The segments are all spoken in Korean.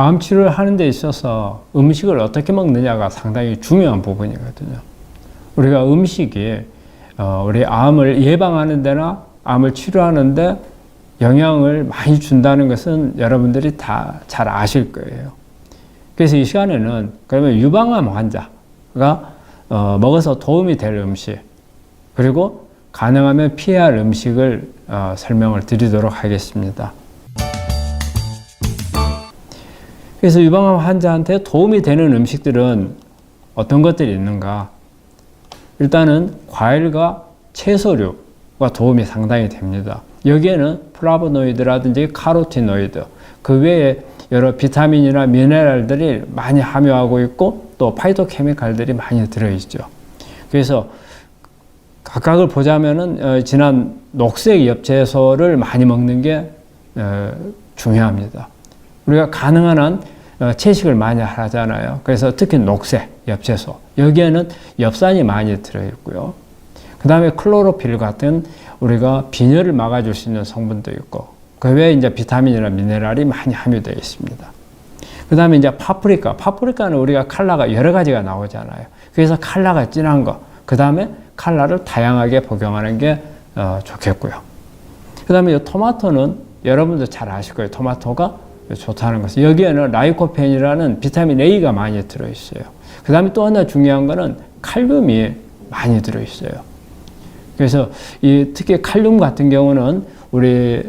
암 치료를 하는 데 있어서 음식을 어떻게 먹느냐가 상당히 중요한 부분이거든요. 우리가 음식이 어, 우리 암을 예방하는 데나 암을 치료하는 데 영향을 많이 준다는 것은 여러분들이 다 잘 아실 거예요. 그래서 이 시간에는 그러면 유방암 환자가 어, 먹어서 도움이 될 음식 그리고 가능하면 피해야 할 음식을 어, 설명을 드리도록 하겠습니다. 그래서 유방암 환자한테 도움이 되는 음식들은 어떤 것들이 있는가? 일단은 과일과 채소류가 도움이 상당히 됩니다. 여기에는 플라보노이드라든지 카로티노이드, 그 외에 여러 비타민이나 미네랄들이 많이 함유하고 있고 또 파이토케미칼들이 많이 들어있죠. 그래서 각각을 보자면은 어, 진한 녹색 엽채소를 많이 먹는 게 어, 중요합니다. 우리가 가능한 한 어, 채식을 많이 하잖아요. 그래서 특히 녹색 엽채소 여기에는 엽산이 많이 들어있고요. 그 다음에 클로로필 같은 우리가 빈혈을 막아줄 수 있는 성분도 있고 그 외에 이제 비타민이나 미네랄이 많이 함유되어 있습니다. 그 다음에 이제 파프리카. 파프리카는 우리가 칼라가 여러 가지가 나오잖아요. 그래서 칼라가 진한 거. 그 다음에 칼라를 다양하게 복용하는 게 어, 좋겠고요. 그 다음에 토마토는 여러분도 잘 아실 거예요. 토마토가 좋다는 것은. 여기에는 라이코펜이라는 비타민 A가 많이 들어있어요. 그 다음에 또 하나 중요한 거는 칼륨이 많이 들어있어요. 그래서 이 특히 칼륨 같은 경우는 우리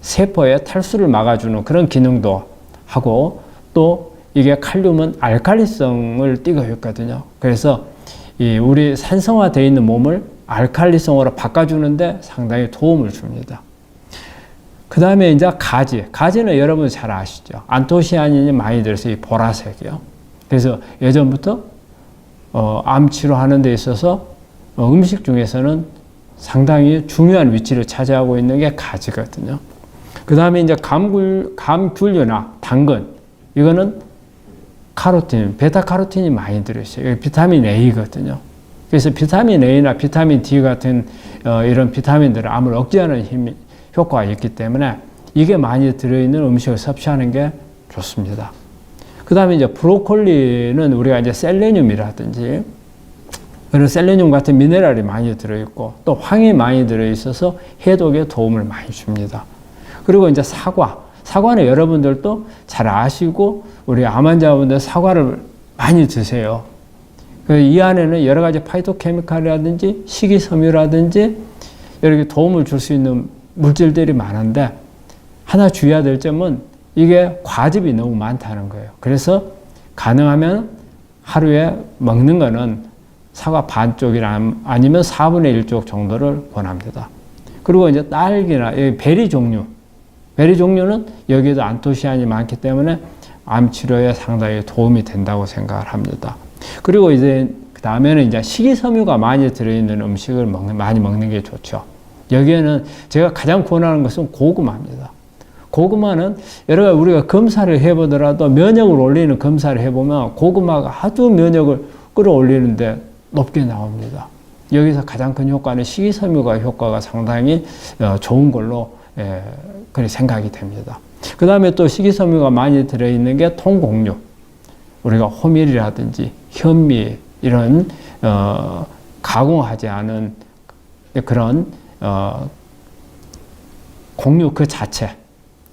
세포의 탈수를 막아주는 그런 기능도 하고 또 이게 칼륨은 알칼리성을 띠고 있거든요. 그래서 이 우리 산성화되어 있는 몸을 알칼리성으로 바꿔주는데 상당히 도움을 줍니다. 그 다음에 이제 가지. 가지는 여러분 잘 아시죠? 안토시아닌이 많이 들어서 이 보라색이요. 그래서 예전부터 어, 암 치료하는 데 있어서 어, 음식 중에서는 상당히 중요한 위치를 차지하고 있는 게 가지거든요. 그 다음에 이제 감귤, 감귤류나 당근. 이거는 카로틴, 베타카로틴이 많이 들어있어요. 비타민 A거든요. 그래서 비타민 A나 비타민 D 같은 어, 이런 비타민들을 암을 억제하는 힘, 효과가 있기 때문에 이게 많이 들어있는 음식을 섭취하는 게 좋습니다. 그 다음에 이제 브로콜리는 우리가 이제 셀레늄이라든지 그런 셀레늄 같은 미네랄이 많이 들어있고 또 황이 많이 들어있어서 해독에 도움을 많이 줍니다. 그리고 이제 사과. 사과는 여러분들도 잘 아시고 우리 암 환자분들 사과를 많이 드세요. 그이 안에는 여러 가지 파이토케미칼이라든지 식이섬유라든지 이렇게 도움을 줄 수 있는 물질들이 많은데 하나 주의해야 될 점은 이게 과즙이 너무 많다는 거예요. 그래서 가능하면 하루에 먹는 거는 사과 반 쪽이나 아니면 4분의 1 쪽 정도를 권합니다. 그리고 이제 딸기나 베리 종류, 베리 종류는 여기에도 안토시안이 많기 때문에 암 치료에 상당히 도움이 된다고 생각을 합니다. 그리고 이제 그 다음에는 이제 식이섬유가 많이 들어있는 음식을 먹는, 많이 먹는 게 좋죠. 여기에는 제가 가장 권하는 것은 고구마입니다. 고구마는 여러 가지 우리가 검사를 해보더라도 면역을 올리는 검사를 해보면 고구마가 아주 면역을 끌어올리는데 높게 나옵니다. 여기서 가장 큰 효과는 식이섬유가 효과가 상당히 어, 좋은 걸로 예, 그렇게 생각이 됩니다. 그 다음에 또 식이섬유가 많이 들어있는 게 통곡류. 우리가 호밀이라든지 현미 이런 어, 가공하지 않은 그런 어, 곡류 그 자체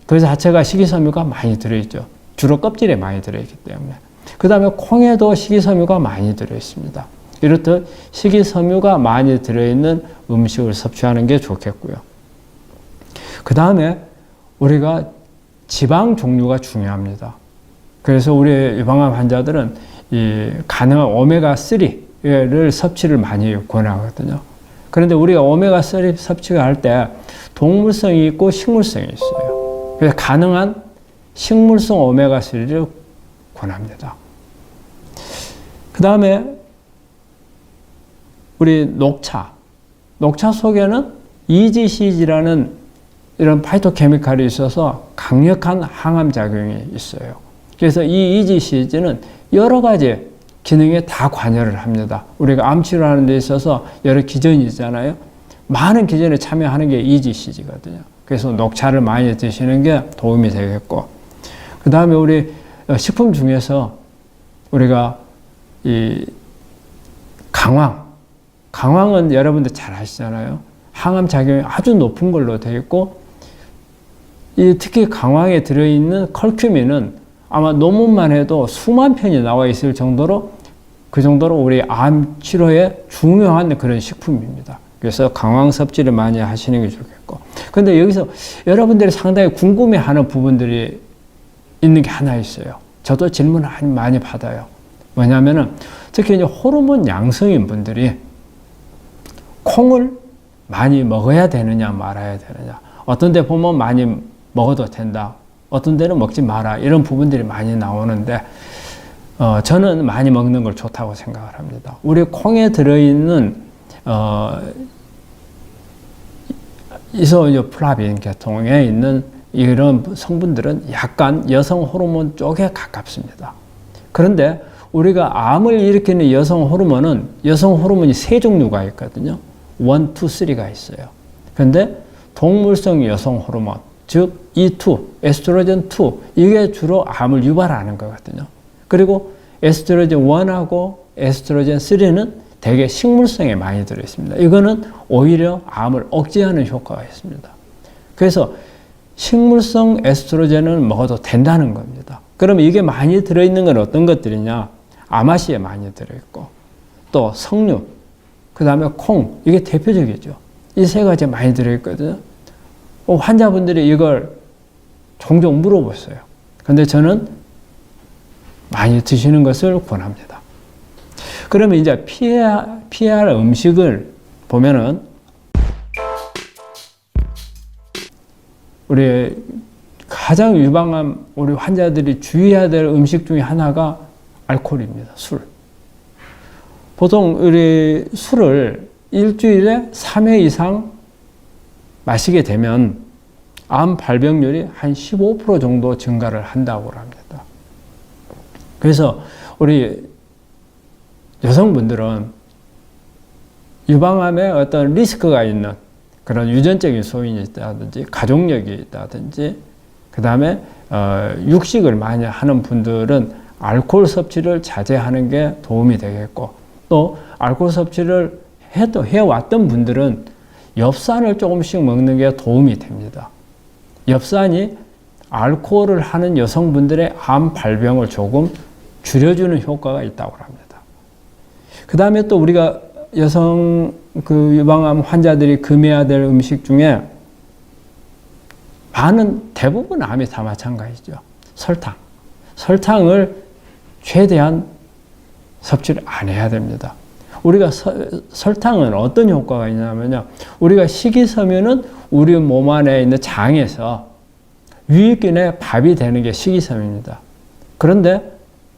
그 자체가 식이섬유가 많이 들어있죠. 주로 껍질에 많이 들어있기 때문에. 그 다음에 콩에도 식이섬유가 많이 들어있습니다. 이렇듯 식이섬유가 많이 들어있는 음식을 섭취하는 게 좋겠고요. 그 다음에 우리가 지방 종류가 중요합니다. 그래서 우리 유방암 환자들은 이 가능한 오메가3를 섭취를 많이 권하거든요. 그런데 우리가 오메가3 섭취를 할때 동물성이 있고 식물성이 있어요. 그래서 가능한 식물성 오메가3를 권합니다. 그 다음에 우리 녹차. 녹차 속에는 EGCG라는 이런 파이토케미칼이 있어서 강력한 항암 작용이 있어요. 그래서 이 EGCG는 여러 가지 기능에 다 관여를 합니다. 우리가 암 치료하는 데 있어서 여러 기전이 있잖아요. 많은 기전에 참여하는 게 EGCG거든요. 그래서 녹차를 많이 드시는 게 도움이 되겠고, 그 다음에 우리 어, 식품 중에서 우리가 이 강황, 강황은 여러분들 잘 아시잖아요. 항암 작용이 아주 높은 걸로 되어 있고, 이 특히 강황에 들어있는 컬큐민은 아마 논문만 해도 수만 편이 나와 있을 정도로 그 정도로 우리 암 치료에 중요한 그런 식품입니다. 그래서 강황 섭취를 많이 하시는 게 좋겠고. 근데 여기서 여러분들이 상당히 궁금해 하는 부분들이 있는 게 하나 있어요. 저도 질문을 많이 받아요. 뭐냐면은 특히 이제 호르몬 양성인 분들이 콩을 많이 먹어야 되느냐 말아야 되느냐. 어떤 데 보면 많이 먹어도 된다. 어떤 데는 먹지 마라. 이런 부분들이 많이 나오는데 어, 저는 많이 먹는 걸 좋다고 생각을 합니다. 우리 콩에 들어있는 어, 이소이플라빈 계통에 있는 이런 성분들은 약간 여성 호르몬 쪽에 가깝습니다. 그런데 우리가 암을 일으키는 여성 호르몬은 여성 호르몬이 세 종류가 있거든요. 1, 2, 3가 있어요. 근데 동물성 여성 호르몬, 즉 E2, 에스트로겐 2 이게 주로 암을 유발하는 거거든요. 그리고 에스트로겐 1하고 에스트로겐 3는 대개 식물성에 많이 들어 있습니다. 이거는 오히려 암을 억제하는 효과가 있습니다. 그래서 식물성 에스트로겐은 먹어도 된다는 겁니다. 그러면 이게 많이 들어있는 건 어떤 것들이냐? 아마시에 많이 들어있고, 또 석류, 그 다음에 콩, 이게 대표적이죠. 이 세 가지 많이 들어있거든요. 어, 환자분들이 이걸 종종 물어보어요. 근데 저는 많이 드시는 것을 권합니다. 그러면 이제 피해야, 피해야 할 음식을 보면은 우리 가장 유방암 우리 환자들이 주의해야 될 음식 중에 하나가 알코올입니다. 술. 보통 우리 술을 일주일에 3회 이상 마시게 되면 암 발병률이 한 15% 정도 증가를 한다고 합니다. 그래서 우리 여성분들은 유방암에 어떤 리스크가 있는 그런 유전적인 소인이 있다든지 가족력이 있다든지 그 다음에 어, 육식을 많이 하는 분들은 알코올 섭취를 자제하는 게 도움이 되겠고 또 알코올 섭취를 해도 해왔던 분들은 엽산을 조금씩 먹는 게 도움이 됩니다. 엽산이 알코올을 하는 여성분들의 암 발병을 조금 줄여주는 효과가 있다고 합니다. 그 다음에 또 우리가 여성 그 유방암 환자들이 금해야 될 음식 중에 많은 대부분 암이 다 마찬가지죠. 설탕. 설탕을 최대한 섭취를 안 해야 됩니다. 우리가 서, 설탕은 어떤 효과가 있냐면요. 우리가 식이섬유는 우리 몸 안에 있는 장에서 유익균의 밥이 되는 게 식이섬유입니다. 그런데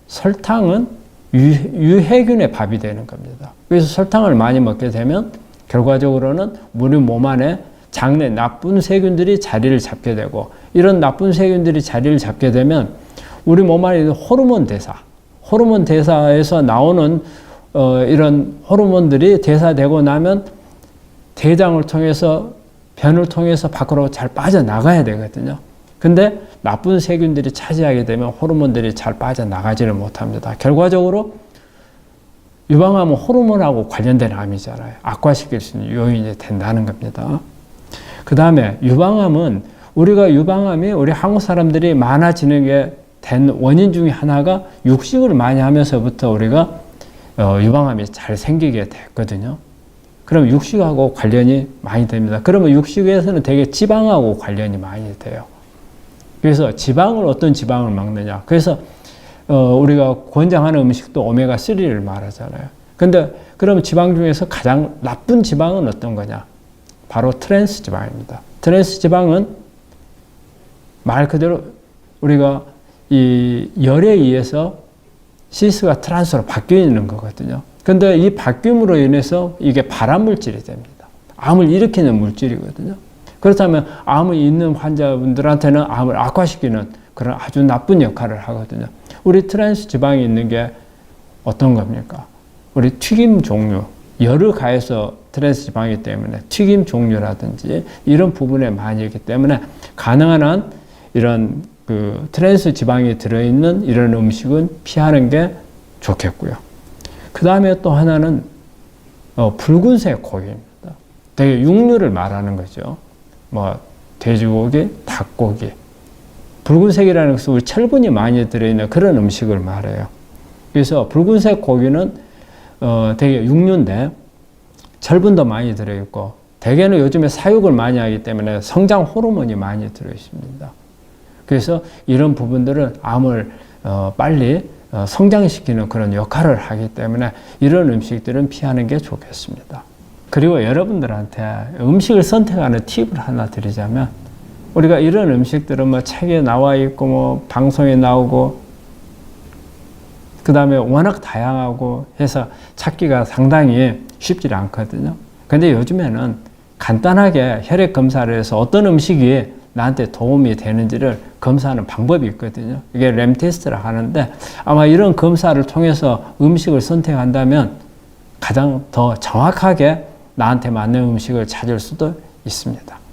설탕은 유, 해균의 밥이 되는 겁니다. 그래서 설탕을 많이 먹게 되면 결과적으로는 우리 몸 안에 장내 나쁜 세균들이 자리를 잡게 되고 이런 나쁜 세균들이 자리를 잡게 되면 우리 몸 안에 호르몬 대사, 호르몬 대사에서 나오는 어, 이런 호르몬들이 대사되고 나면 대장을 통해서 변을 통해서 밖으로 잘 빠져나가야 되거든요. 근데 나쁜 세균들이 차지하게 되면 호르몬들이 잘 빠져나가지를 못합니다. 결과적으로 유방암은 호르몬하고 관련된 암이잖아요. 악화시킬 수 있는 요인이 된다는 겁니다. 그 다음에 유방암은 우리가 유방암이 우리 한국 사람들이 많아지는 게 된 원인 중에 하나가 육식을 많이 하면서부터 우리가 어, 유방암이 잘 생기게 됐거든요. 그럼 육식하고 관련이 많이 됩니다. 그러면 육식에서는 되게 지방하고 관련이 많이 돼요. 그래서 지방을 어떤 지방을 먹느냐. 그래서 어, 우리가 권장하는 음식도 오메가 3를 말하잖아요. 근데 그럼 지방 중에서 가장 나쁜 지방은 어떤 거냐? 바로 트랜스 지방입니다. 트랜스 지방은 말 그대로 우리가 이 열에 의해서 시스가 트란스로 바뀌어 있는 거거든요. 근데 이 바뀜으로 인해서 이게 발암 물질이 됩니다. 암을 일으키는 물질이거든요. 그렇다면 암이 있는 환자분들한테는 암을 악화시키는 그런 아주 나쁜 역할을 하거든요. 우리 트랜스 지방이 있는 게 어떤 겁니까? 우리 튀김 종류, 열을 가해서 트랜스 지방이기 때문에 튀김 종류라든지 이런 부분에 많이 있기 때문에 가능한 한 이런 그 트랜스 지방이 들어있는 이런 음식은 피하는 게 좋겠고요. 그 다음에 또 하나는 어, 붉은색 고기입니다. 되게 육류를 말하는 거죠. 뭐 돼지고기, 닭고기. 붉은색이라는 것은 우리 철분이 많이 들어있는 그런 음식을 말해요. 그래서 붉은색 고기는 어, 되게 육류인데 철분도 많이 들어있고 대개는 요즘에 사육을 많이 하기 때문에 성장 호르몬이 많이 들어있습니다. 그래서 이런 부분들은 암을 어, 빨리 어, 성장시키는 그런 역할을 하기 때문에 이런 음식들은 피하는 게 좋겠습니다. 그리고 여러분들한테 음식을 선택하는 팁을 하나 드리자면 우리가 이런 음식들은 뭐 책에 나와 있고 뭐 방송에 나오고 그 다음에 워낙 다양하고 해서 찾기가 상당히 쉽지 않거든요. 근데 요즘에는 간단하게 혈액 검사를 해서 어떤 음식이 나한테 도움이 되는지를 검사하는 방법이 있거든요. 이게 램 테스트라 하는데 아마 이런 검사를 통해서 음식을 선택한다면 가장 더 정확하게 나한테 맞는 음식을 찾을 수도 있습니다.